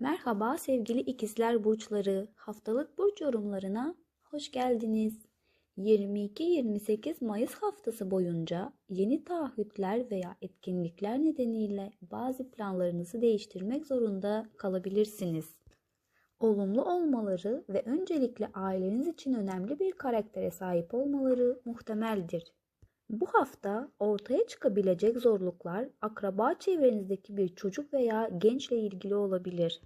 Merhaba sevgili ikizler burçları. Haftalık burç yorumlarına hoş geldiniz. 22-28 Mayıs haftası boyunca yeni taahhütler veya etkinlikler nedeniyle bazı planlarınızı değiştirmek zorunda kalabilirsiniz. Olumlu olmaları ve öncelikle aileniz için önemli bir karaktere sahip olmaları muhtemeldir. Bu hafta ortaya çıkabilecek zorluklar akraba çevrenizdeki bir çocuk veya gençle ilgili olabilir.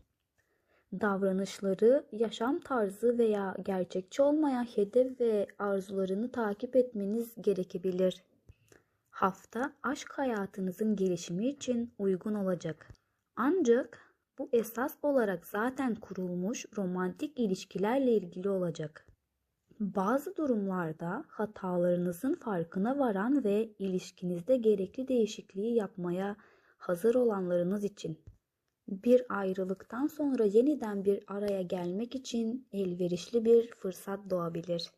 Davranışları, yaşam tarzı veya gerçekçi olmayan hedef ve arzularını takip etmeniz gerekebilir. Hafta aşk hayatınızın gelişimi için uygun olacak. Ancak bu esas olarak zaten kurulmuş romantik ilişkilerle ilgili olacak. Bazı durumlarda hatalarınızın farkına varan ve ilişkinizde gerekli değişikliği yapmaya hazır olanlarınız için bir ayrılıktan sonra yeniden bir araya gelmek için elverişli bir fırsat doğabilir.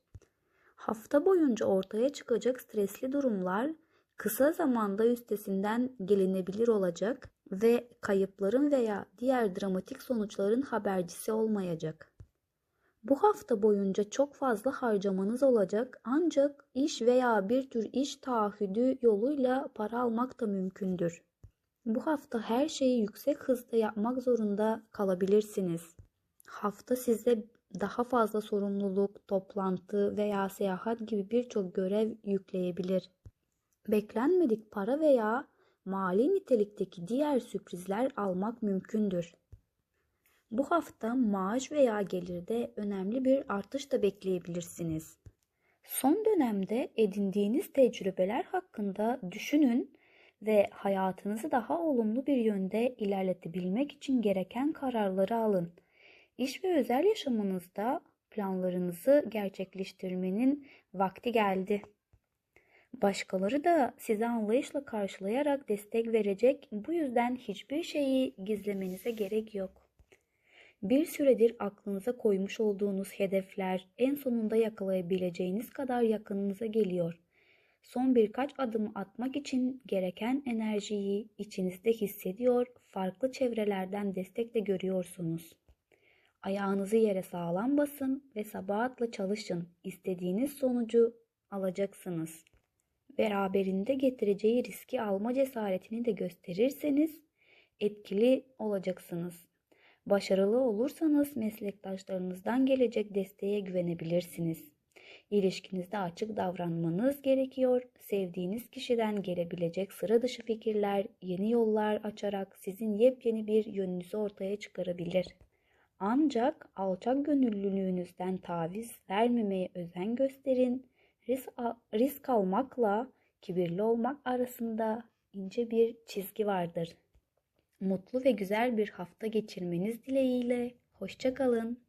Hafta boyunca ortaya çıkacak stresli durumlar kısa zamanda üstesinden gelinebilir olacak ve kayıpların veya diğer dramatik sonuçların habercisi olmayacak. Bu hafta boyunca çok fazla harcamanız olacak ancak iş veya bir tür iş taahhüdü yoluyla para almak da mümkündür. Bu hafta her şeyi yüksek hızda yapmak zorunda kalabilirsiniz. Hafta size daha fazla sorumluluk, toplantı veya seyahat gibi birçok görev yükleyebilir. Beklenmedik para veya mali nitelikteki diğer sürprizler almak mümkündür. Bu hafta maaş veya gelirde önemli bir artış da bekleyebilirsiniz. Son dönemde edindiğiniz tecrübeler hakkında düşünün ve hayatınızı daha olumlu bir yönde ilerletebilmek için gereken kararları alın. İş ve özel yaşamınızda planlarınızı gerçekleştirmenin vakti geldi. Başkaları da size anlayışla karşılayarak destek verecek. Bu yüzden hiçbir şeyi gizlemenize gerek yok. Bir süredir aklınıza koymuş olduğunuz hedefler en sonunda yakalayabileceğiniz kadar yakınınıza geliyor. Son birkaç adım atmak için gereken enerjiyi içinizde hissediyor, farklı çevrelerden destek de görüyorsunuz. Ayağınızı yere sağlam basın ve sabahatla çalışın. İstediğiniz sonucu alacaksınız. Beraberinde getireceği riski alma cesaretini de gösterirseniz etkili olacaksınız. Başarılı olursanız meslektaşlarınızdan gelecek desteğe güvenebilirsiniz. İlişkinizde açık davranmanız gerekiyor. Sevdiğiniz kişiden gelebilecek sıra dışı fikirler, yeni yollar açarak sizin yepyeni bir yönünüzü ortaya çıkarabilir. Ancak alçak gönüllülüğünüzden taviz vermemeye özen gösterin. Risk, risk almakla kibirli olmak arasında ince bir çizgi vardır. Mutlu ve güzel bir hafta geçirmeniz dileğiyle. Hoşçakalın.